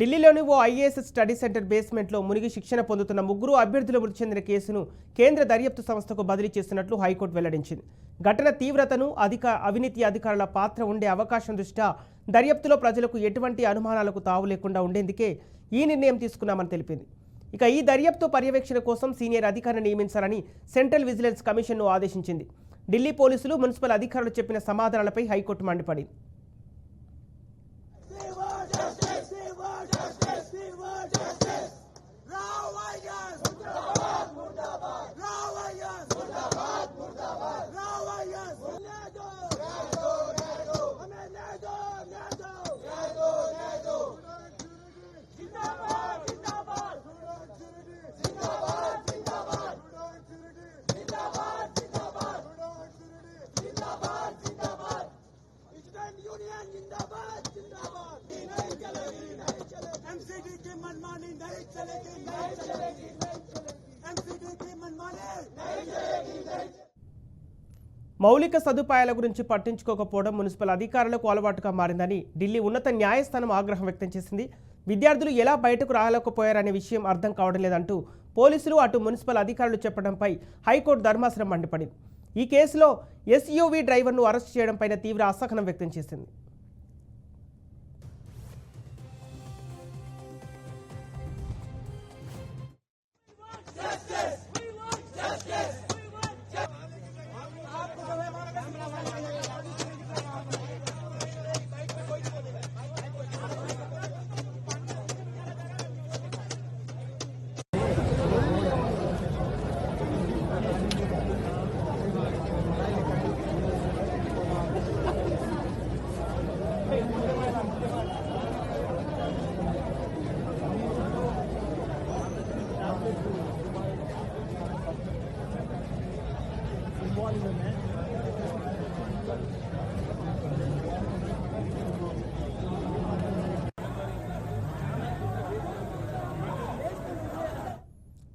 ఢిల్లీలోని ఓ IAS study centre బేస్మెంట్లో మునిగి శిక్షణ పొందుతున్న ముగ్గురు అభ్యర్థులు మృతి చెందిన కేసును కేంద్ర దర్యాప్తు సంస్థకు బదిలీ చేసినట్లు హైకోర్టు వెల్లడించింది. ఘటన తీవ్రతను అధిక అవినీతి అధికారుల పాత్ర ఉండే అవకాశం దృష్ట్యా దర్యాప్తులో ప్రజలకు ఎటువంటి అనుమానాలకు తావు లేకుండా ఉండేందుకే ఈ నిర్ణయం తీసుకున్నామని తెలిపింది. ఇక ఈ దర్యాప్తు పర్యవేక్షణ కోసం సీనియర్ అధికారిని నియమించాలని సెంట్రల్ విజిలెన్స్ కమిషన్ను ఆదేశించింది. ఢిల్లీ పోలీసులు మున్సిపల్ అధికారులు చెప్పిన సమాధానాలపై హైకోర్టు మండిపడింది. नहीं चलेगी नहीं चलेगी एमसीडी की मनमानी नहीं चलेगी नहीं चलेगी మౌలిక సదుపాయాల గురించి పట్టించుకోకపోవడం మున్సిపల్ అధికారులకు అలవాటుగా మారిందని ఢిల్లీ ఉన్నత న్యాయస్థానం ఆగ్రహం వ్యక్తం చేసింది. విద్యార్థులు ఎలా బయటకు రాలేకపోయారనే విషయం అర్థం కావడం లేదంటూ పోలీసులు అటు మున్సిపల్ అధికారులు చెప్పడంపై హైకోర్టు ధర్మాసనం మండిపడింది. ఈ కేసులో ఎస్యూవీ డ్రైవర్ను అరెస్ట్ చేయడంపైన తీవ్ర అసహనం వ్యక్తం చేసింది.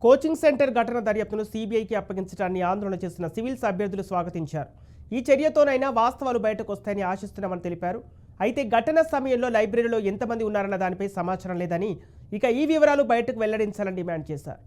కోచింగ్ సెంటర్ ఘటన దర్యాప్తును సీబీఐకి అప్పగించడాన్ని ఆందోళన చేసిన సివిల్స్ అభ్యర్థులు స్వాగతించారు. ఈ చర్యతోనైనా వాస్తవాలు బయటకు వస్తాయని ఆశిస్తున్నామని తెలిపారు. అయితే ఘటన సమయంలో లైబ్రరీలో ఎంతమంది ఉన్నారన్న దానిపై సమాచారం లేదని ఇక ఈ వివరాలు బయటకు వెల్లడించాలని డిమాండ్ చేశారు.